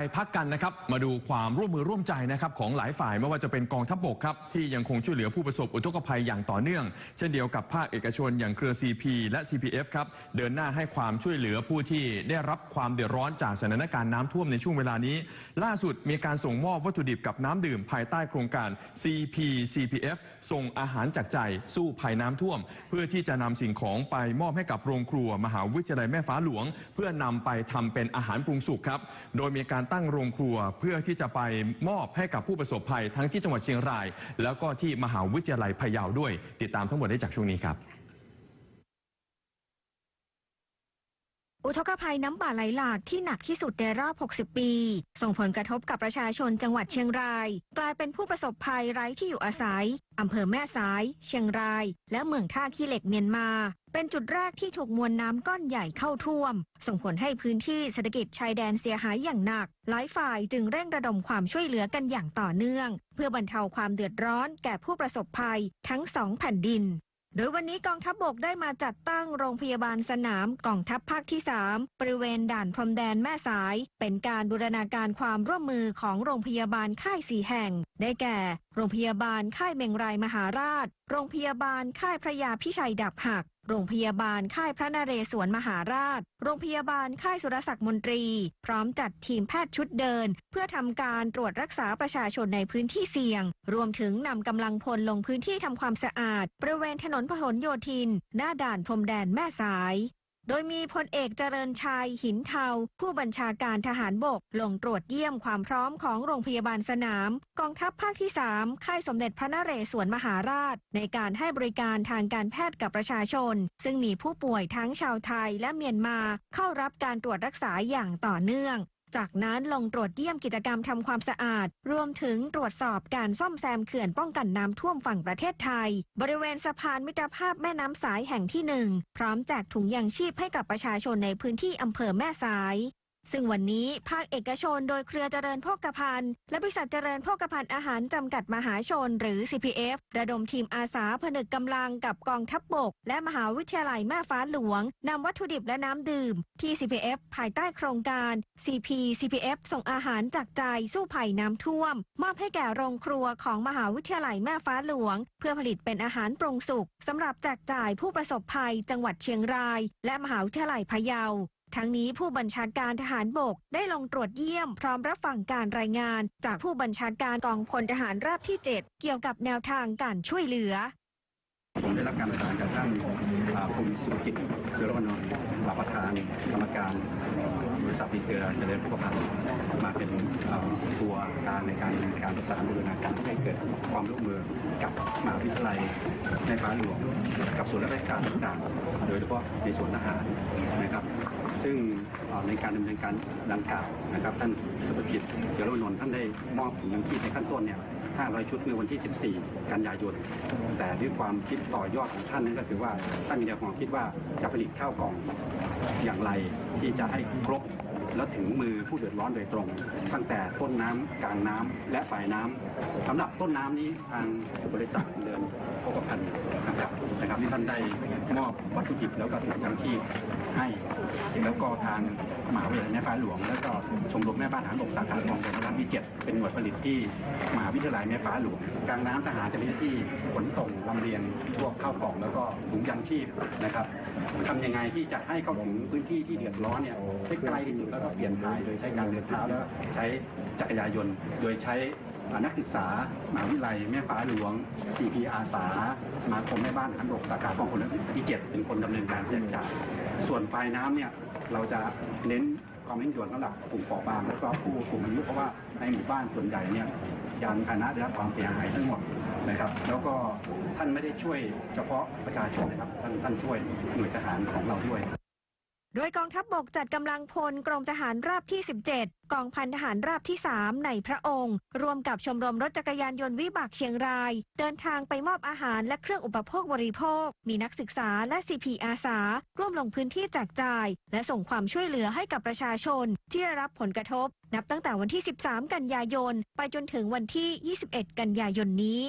ไปพักกันนะครับมาดูความร่วมมือร่วมใจนะครับของหลายฝ่ายไม่ว่าจะเป็นกองทัพบกครับที่ยังคงช่วยเหลือผู้ประสบอุทกภัยอย่างต่อเนื่อง เช่นเดียวกับภาคเอกชนอย่างเครือ CP และ CPF ครับเดินหน้าให้ความช่วยเหลือผู้ที่ได้รับความเดือดร้อนจากสถานการณ์น้ำท่วมในช่วงเวลานี้ ล่าสุดมีการส่งมอบวัตถุดิบกับน้ำดื่มภายใต้โครงการ CP CPF ส่งอาหารจากใจสู้ภัยน้ำท่วม เพื่อที่จะนำสิ่งของไปมอบให้กับโรงครัว มหาวิทยาลัยแม่ฟ้าหลวง เพื่อนำไปทำเป็นอาหารปรุงสุกครับโดยมีการตั้งโรงครัวเพื่อที่จะไปมอบให้กับผู้ประสบภัยทั้งที่จังหวัดเชียงราย แล้วก็ที่มหาวิทยาลัยพะเยาด้วย ติดตามทั้งหมดได้จากช่วงนี้ครับ อุทกภัยน้ำป่าไหลหลากที่หนักที่สุดในรอบ 60 ปี ส่งผลกระทบกับประชาชนจังหวัดเชียงราย กลายเป็นผู้ประสบภัยไร้ที่อยู่อาศัยอำเภอแม่สาย เชียงราย และเมืองท่าขี้เหล็กเมียนมา เป็นจุดแรกที่ถูกมวลน้ำก้อนใหญ่เข้าท่วม ส่งผลให้พื้นที่เศรษฐกิจชายแดนเสียหายอย่างหนัก หลายฝ่ายจึงเร่งระดมความช่วยเหลือกันอย่างต่อเนื่อง เพื่อบรรเทาความเดือดร้อนแก่ผู้ประสบภัยทั้งสองแผ่นดิน โดยวันนี้กองทัพบบกได้มาจัดตั้งโรงพยาบาลสนามกองทัพภาคที่ 3 บริเวณด่านพรมแดนแม่สาย เป็นการบูรณาการความร่วมมือของโรงพยาบาลค่ายสี่แห่ง ได้แก่ โรงพยาบาลค่ายเมงรายมหาราช โรงพยาบาลค่ายพระยาพิชัยดับหัก โรงพยาบาลค่ายพระนเรศวรมหาราช โรงพยาบาลค่ายสุรศักดิ์มนตรี พร้อมจัดทีมแพทย์ชุดเดิน เพื่อทำการตรวจรักษาประชาชนในพื้นที่เสี่ยง รวมถึงนำกำลังพลลงพื้นที่ทำความสะอาดบริเวณถนนพหลโยธิน หน้าด่านพรมแดนแม่สาย โดยมีพลเอกเจริญชัยหินเทา ผู้บัญชาการทหารบก ลงตรวจเยี่ยมความพร้อมของโรงพยาบาลสนาม กองทัพภาคที่ 3 ค่ายสมเด็จพระนเรศวรมหาราช ในการให้บริการทางการแพทย์กับประชาชน ซึ่งมีผู้ป่วยทั้งชาวไทยและเมียนมาเข้ารับการตรวจรักษาอย่างต่อเนื่อง จากนั้นลงตรวจเยี่ยมกิจกรรมทำความสะอาด รวมถึงตรวจสอบการซ่อมแซมเขื่อนป้องกันน้ำท่วมฝั่งประเทศไทย บริเวณสะพานมิตรภาพแม่น้ำสายแห่งที่หนึ่งพร้อมแจกถุงยางชีพให้กับประชาชนในพื้นที่อำเภอแม่สาย ซึ่งวันนี้ภาคเอกชนโดยเครือเจริญโภคภัณฑ์และบริษัทเจริญโภคภัณฑ์อาหารจำกัดมหาชน หรือ CPF ระดมทีมอาสาผนึกกำลังกับกองทัพบบก และมหาวิทยาลัยแม่ฟ้าหลวงนำวัตถุดิบและน้ำดื่ม ที่ CPF ภายใต้โครงการ CP CPF ส่งอาหารจากใจสู้ภัยน้ำท่วม มอบให้แก่โรงครัวของมหาวิทยาลัยแม่ฟ้าหลวง เพื่อผลิตเป็นอาหารปรุงสุกสำหรับแจกจ่ายผู้ประสบภัยจังหวัดเชียงราย และมหาวิทยาลัยพะเยา ทั้งนี้ผู้บัญชาการทหารบกได้ลงตรวจเยี่ยมพร้อมรับฟังการรายงาน จากผู้บัญชาการกองพลทหารราบที่ 7 เกี่ยวกับแนวทางการช่วยเหลือผมได้รับการประสานจากท่านอ่าภูมิสุกิจเชื้อรนนท์ประธานกรรมการบริษัทดีเครือเจริญพุทธพันธ์มาเป็นตัวการในการในการประสานบูรณาการให้เกิดความร่วมมือกับมหาวิทยาลัยในฟ้าหลวงกับส่วนราชการต่างๆโดยเฉพาะในส่วนทหารนะครับ ซึ่งอ่าใน การดำเนินการดังกล่าวนะครับท่านสุภกิจเชื้อโรคนนท์ท่านได้มอบถุงยังชีพในขั้นต้นเนี่ย500 ชุดเมื่อวันที่ 14 กันยายน แต่ด้วยความคิดต่อยอดของท่านนั้นก็คือว่าท่านมีแนวความคิดว่าจะผลิตข้าวกล่องอย่างไรที่จะให้ครบแล้วถึงมือผู้เดือดร้อนโดยตรง ตั้งแต่ต้นน้ำกลางน้ำและปลายน้ำสำหรับต้นน้ำนี้ทางบริษัทเดินโภคภัณฑ์นะครับนะครับที่ท่านได้มอบวัตถุดิบแล้วก็ถุงยางชีพ ให้ แล้วก็ทางมหาวิทยาลัยแม่ฟ้าหลวง แล้วก็ชมรมแม่บ้านทหารบกสาขาคลองเป็นร้านที่เจ็ดเป็นหน่วยผลิตที่มหาวิทยาลัยแม่ฟ้าหลวงกลางน้ำทหารจะมีหน้าที่ขนส่งลำเลียงพวกข้าวกล่องแล้วก็ถุงยางชีพนะครับทำยังไงที่จะให้เข้าถึงพื้นที่ที่เดือดร้อนเนี่ยให้ไกลที่สุดแล้วก็เปลี่ยนถ่ายโดยใช้การเดินเท้าแล้วใช้จักรยานยนต์ โดยใช้ นักศึกษามหาวิทยาลัยแม่ฟ้าหลวง CP อาสาสมาคมแม่บ้านทหารบกสาขาของคนที่เจ็ดเป็นคนดำเนินการแจกจ่ายส่วนปลายน้ำเนี่ยเราจะเน้นความเร่งด่วนสำหรับกลุ่มเปราะบางและก็ผู้สูงอายุเพราะว่าในหมู่บ้านส่วนใหญ่เนี่ยยานพาหนะได้รับความเสียหายทั้งหมดนะครับ แล้วก็ท่านไม่ได้ช่วยเฉพาะประชาชนนะครับท่านท่านช่วยหน่วยทหารของเราด้วย โดยกองทัพบบกจัดกำลังพลกรมทหารราบที่ 17 กองพันทหารราบที่ 3 ในพระองค์ รวมกับชมรมรถจักรยานยนต์วิบากเชียงราย เดินทางไปมอบอาหารและเครื่องอุปโภคบริโภค มีนักศึกษาและ CP อาสา ร่วมลงพื้นที่แจกจ่าย และส่งความช่วยเหลือให้กับประชาชน ที่ได้รับผลกระทบ นับตั้งแต่วันที่ 13 กันยายน ไปจนถึงวันที่ 21 กันยายนนี้